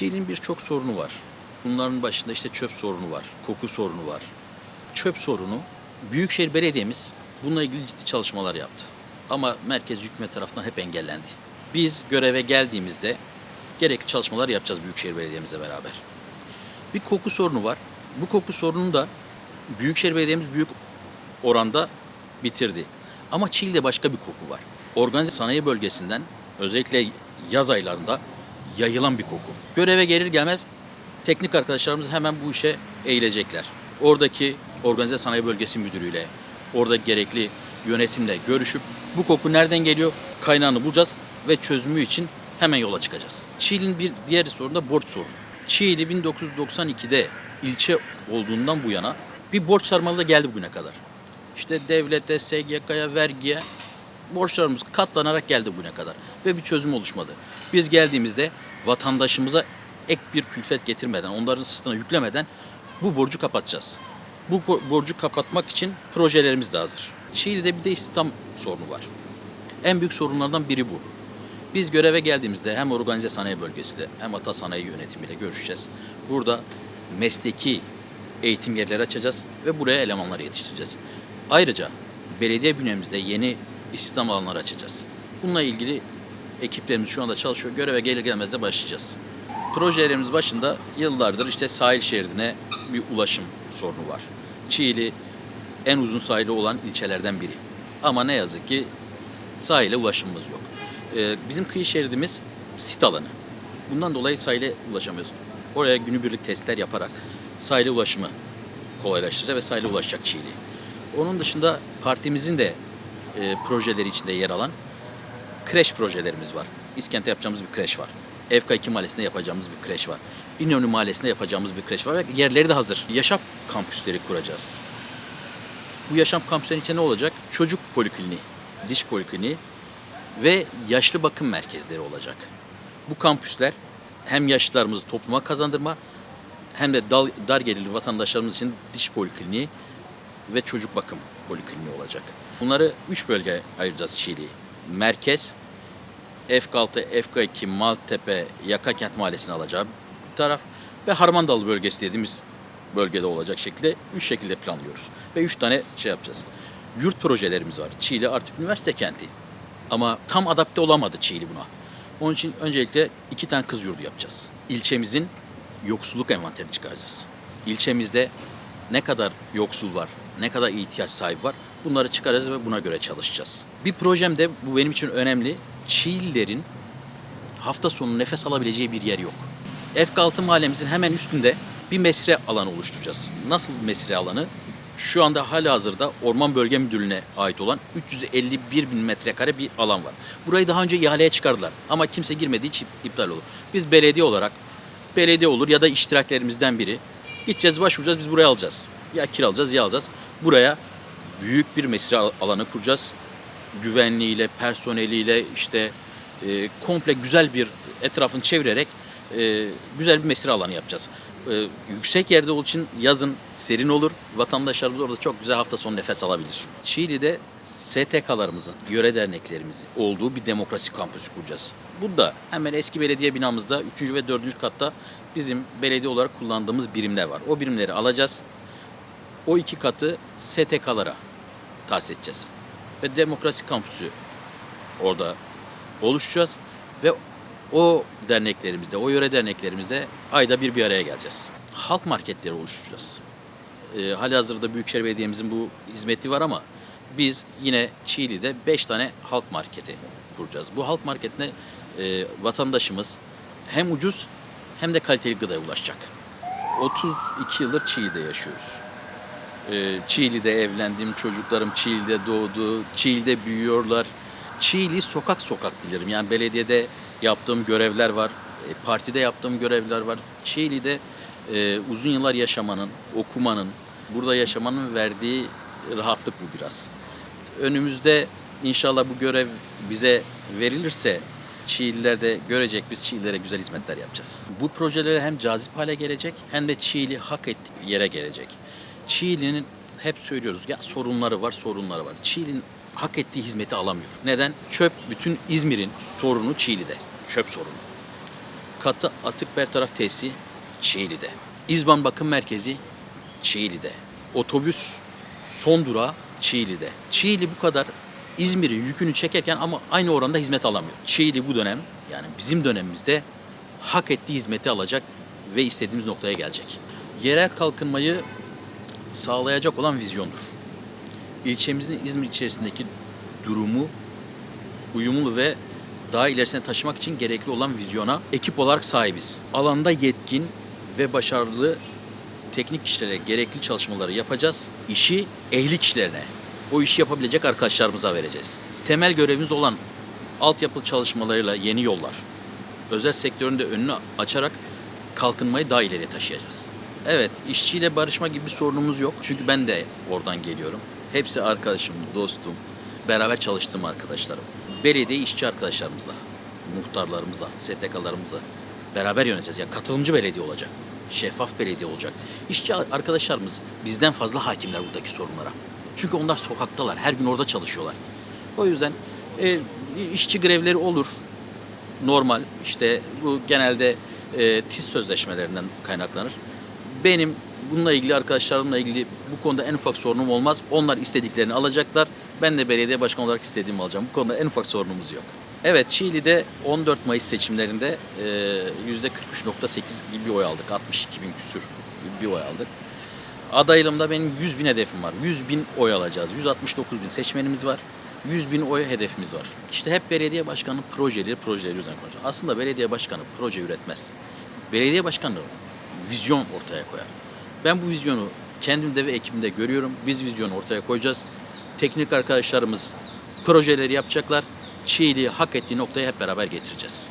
Çiğli'nin birçok sorunu var. Bunların başında işte çöp sorunu var, koku sorunu var. Çöp sorunu Büyükşehir Belediye'miz bununla ilgili ciddi çalışmalar yaptı. Ama merkez hükümet tarafından hep engellendi. Biz göreve geldiğimizde gerekli çalışmalar yapacağız Büyükşehir Belediye'mizle beraber. Bir koku sorunu var. Bu koku sorununu da Büyükşehir Belediye'miz büyük oranda bitirdi. Ama Çiğli'de başka bir koku var. Organize sanayi bölgesinden özellikle yaz aylarında yayılan bir koku. Göreve gelir gelmez teknik arkadaşlarımız hemen bu işe eğilecekler. Oradaki organize sanayi bölgesi müdürüyle, orada gerekli yönetimle görüşüp bu koku nereden geliyor kaynağını bulacağız ve çözümü için hemen yola çıkacağız. Çiğli'nin bir diğer sorunu da borç sorunu. Çiğli 1992'de ilçe olduğundan bu yana bir borç sarmalı da geldi bugüne kadar. İşte devlete, SGK'ya, vergiye borçlarımız katlanarak geldi bugüne kadar ve bir çözüm oluşmadı. Biz geldiğimizde vatandaşımıza ek bir külfet getirmeden, onların sırtına yüklemeden bu borcu kapatacağız. Bu bo- borcu kapatmak için projelerimiz de hazır. Çiğli'de bir de istihdam sorunu var. En büyük sorunlardan biri bu. Biz göreve geldiğimizde hem organize sanayi bölgesiyle hem ata sanayi yönetimiyle görüşeceğiz. Burada mesleki eğitim yerleri açacağız ve buraya elemanlar yetiştireceğiz. Ayrıca belediye bünyemizde yeni istihdam alanları açacağız. Bununla ilgili ekiplerimiz şu anda çalışıyor. Göreve gelir gelmez de başlayacağız. Projelerimiz başında yıllardır işte sahil şeridine bir ulaşım sorunu var. Çiğli en uzun sahili olan ilçelerden biri. Ama ne yazık ki sahile ulaşımımız yok. Ee, bizim kıyı şeridimiz sit alanı. Bundan dolayı sahile ulaşamıyoruz. Oraya günübirlik testler yaparak sahile ulaşımı kolaylaştıracak ve sahile ulaşacak Çiğli. Onun dışında partimizin de e, projeleri içinde yer alan kreş projelerimiz var. İskent'te yapacağımız bir kreş var. FK2 Mahallesi'nde yapacağımız bir kreş var. İnönü Mahallesi'nde yapacağımız bir kreş var. Ve yerleri de hazır. Yaşam kampüsleri kuracağız. Bu yaşam kampüslerinin içinde ne olacak? Çocuk polikliniği, diş polikliniği ve yaşlı bakım merkezleri olacak. Bu kampüsler hem yaşlılarımızı topluma kazandırma hem de dal, dar gelirli vatandaşlarımız için diş polikliniği ve çocuk bakım polikliniği olacak. Bunları üç bölgeye ayıracağız Çiğli'yi. Merkez, F6, FK2, Maltepe, Yakakent Mahallesi'ni alacağı bir taraf ve Harmandalı bölgesi dediğimiz bölgede olacak şekilde üç şekilde planlıyoruz. Ve üç tane şey yapacağız. Yurt projelerimiz var. Çiğli artık üniversite kenti. Ama tam adapte olamadı Çiğli buna. Onun için öncelikle iki tane kız yurdu yapacağız. İlçemizin yoksulluk envanterini çıkaracağız. İlçemizde ne kadar yoksul var, ne kadar ihtiyaç sahibi var bunları çıkaracağız ve buna göre çalışacağız. Bir projem de bu benim için önemli. Çiğlilerin hafta sonu nefes alabileceği bir yer yok. F6 mahallemizin hemen üstünde bir mesire alanı oluşturacağız. Nasıl mesire alanı? Şu anda hala hazırda Orman Bölge Müdürlüğü'ne ait olan 351 bin metrekare bir alan var. Burayı daha önce ihaleye çıkardılar ama kimse girmediği için iptal olur. Biz belediye olarak, belediye olur ya da iştiraklerimizden biri gideceğiz başvuracağız biz buraya alacağız. Ya kiralayacağız ya alacağız. Buraya büyük bir mesire al- alanı kuracağız. Güvenliğiyle, personeliyle işte e, komple güzel bir etrafını çevirerek e, güzel bir mesire alanı yapacağız. E, yüksek yerde olduğu için yazın serin olur. Vatandaşlarımız orada çok güzel hafta sonu nefes alabilir. Çiğli'de STK'larımızın, yöre derneklerimizin olduğu bir demokrasi kampüsü kuracağız. Bu da hemen eski belediye binamızda 3. ve 4. katta bizim belediye olarak kullandığımız birimler var. O birimleri alacağız. O iki katı STK'lara tahsis edeceğiz. Ve demokrasi kampüsü orada oluşacağız ve o derneklerimizde, o yöre derneklerimizde ayda bir bir araya geleceğiz. Halk marketleri oluşturacağız. E, halihazırda Büyükşehir Belediye'mizin bu hizmeti var ama biz yine Çiğli'de 5 tane halk marketi kuracağız. Bu halk marketine e, vatandaşımız hem ucuz hem de kaliteli gıdaya ulaşacak. 32 yıldır Çiğli'de yaşıyoruz. Ee, Çiğli'de evlendim, çocuklarım Çiğli'de doğdu, Çiğli'de büyüyorlar. Çiğli sokak sokak bilirim. Yani belediyede yaptığım görevler var, e, partide yaptığım görevler var. Çiğli'de e, uzun yıllar yaşamanın, okumanın, burada yaşamanın verdiği rahatlık bu biraz. Önümüzde inşallah bu görev bize verilirse Çiğliler de görecek biz Çiğlilere güzel hizmetler yapacağız. Bu projelere hem cazip hale gelecek hem de Çiğli hak ettiği yere gelecek. Çiğli'nin hep söylüyoruz ya sorunları var sorunları var. Çiğli'nin hak ettiği hizmeti alamıyor. Neden? Çöp bütün İzmir'in sorunu Çiğli'de. Çöp sorunu. Katı atık bertaraf tesisi Çiğli'de. İzban Bakım Merkezi Çiğli'de. Otobüs son durağı Çiğli'de. Çiğli bu kadar İzmir'in yükünü çekerken ama aynı oranda hizmet alamıyor. Çiğli bu dönem yani bizim dönemimizde hak ettiği hizmeti alacak ve istediğimiz noktaya gelecek. Yerel kalkınmayı sağlayacak olan vizyondur. İlçemizin İzmir içerisindeki durumu uyumlu ve daha ilerisine taşımak için gerekli olan vizyona ekip olarak sahibiz. Alanda yetkin ve başarılı teknik kişilere gerekli çalışmaları yapacağız. İşi ehli kişilerine, o işi yapabilecek arkadaşlarımıza vereceğiz. Temel görevimiz olan altyapı çalışmalarıyla yeni yollar, özel sektörün de önünü açarak kalkınmayı daha ileriye taşıyacağız. Evet, işçiyle barışma gibi bir sorunumuz yok. Çünkü ben de oradan geliyorum. Hepsi arkadaşım, dostum, beraber çalıştığım arkadaşlarım. Belediye işçi arkadaşlarımızla, muhtarlarımızla, STK'larımızla beraber yöneteceğiz. Yani katılımcı belediye olacak. Şeffaf belediye olacak. İşçi arkadaşlarımız bizden fazla hakimler buradaki sorunlara. Çünkü onlar sokaktalar, her gün orada çalışıyorlar. O yüzden e, işçi grevleri olur, normal. İşte bu genelde e, TİS sözleşmelerinden kaynaklanır. Benim bununla ilgili arkadaşlarımla ilgili bu konuda en ufak sorunum olmaz. Onlar istediklerini alacaklar. Ben de belediye başkanı olarak istediğimi alacağım. Bu konuda en ufak sorunumuz yok. Evet Çiğli'de 14 Mayıs seçimlerinde e, %43.8 gibi bir oy aldık. 62 bin küsür bir oy aldık. Adaylığımda benim 100 bin hedefim var. 100 bin oy alacağız. 169 bin seçmenimiz var. 100 bin oy hedefimiz var. İşte hep belediye başkanının projeleri, projeleri üzerine konuşuyor. Aslında belediye başkanı proje üretmez. Belediye başkanı vizyon ortaya koyar. Ben bu vizyonu kendimde ve ekibimde görüyorum. Biz vizyonu ortaya koyacağız. Teknik arkadaşlarımız projeleri yapacaklar. Çiğliği hak ettiği noktaya hep beraber getireceğiz.